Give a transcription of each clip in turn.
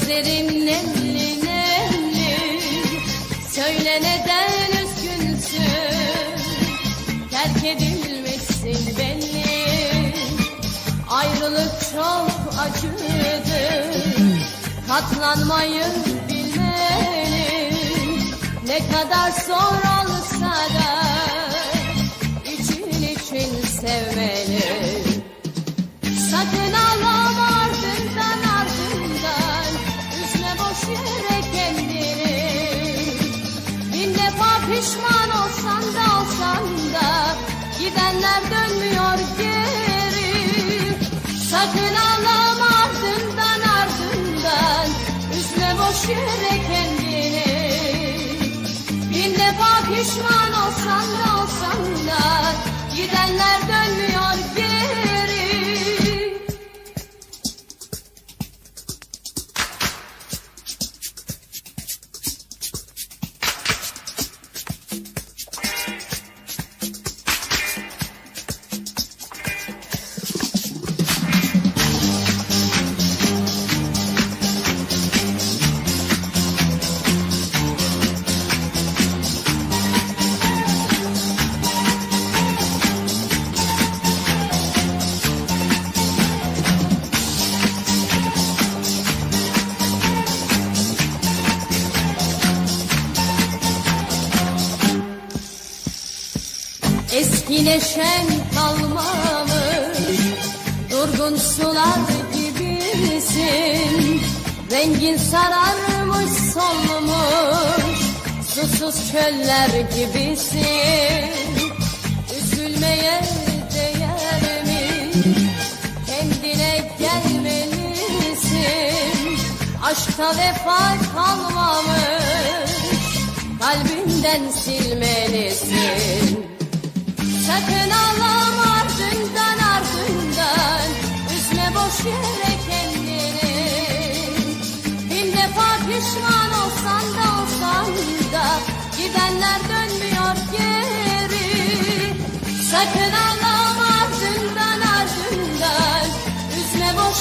Gözlerim nemli nemli. Söyle neden üzgünsün? Terk edilmişsin belli. Ayrılık çok acıdı. Katlanmayı bilmeli. Ne kadar sonra Yere kendini. Bin defa pişman olsan da olsan da Gidenler dönmüyor geri. Sakın ağlama ardından ardından Üzme boş yere kendini. Bin defa pişman olsan da Eski neşen kalmamış Durgun sular gibisin. Rengin sararmış solmuş Susuz çöller gibisin. Üzülmeye değer mi? Kendine gelmelisin. Aşka vefa kalmamış Kalbinden silmelisin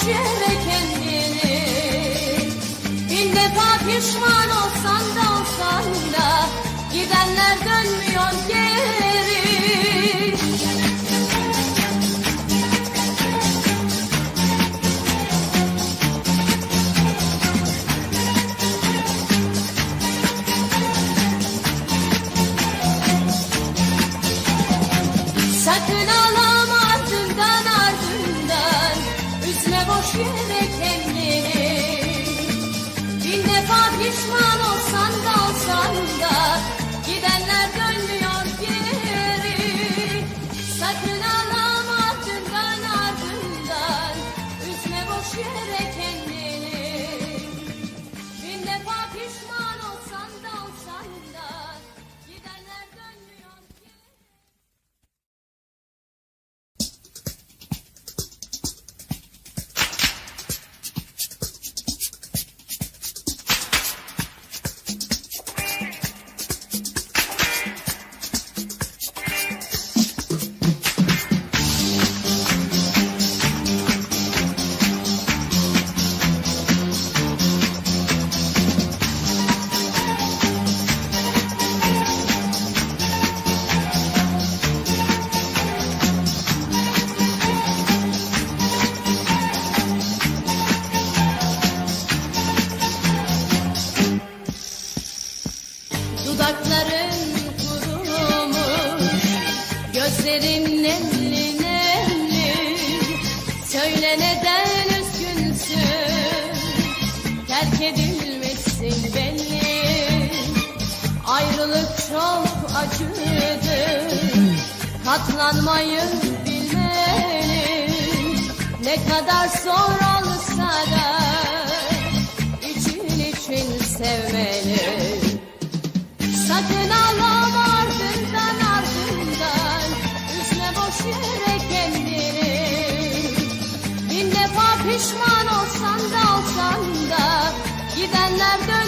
Yere kendini. Bin defa pişman olsan da defa pişman Dudakların kurumuş Gözlerin nemli nemli. Söyle neden üzgünsün? Terk edilmişsin belli Ayrılık çok acıdır. Katlanmayı bilmeli Ne kadar zor pişman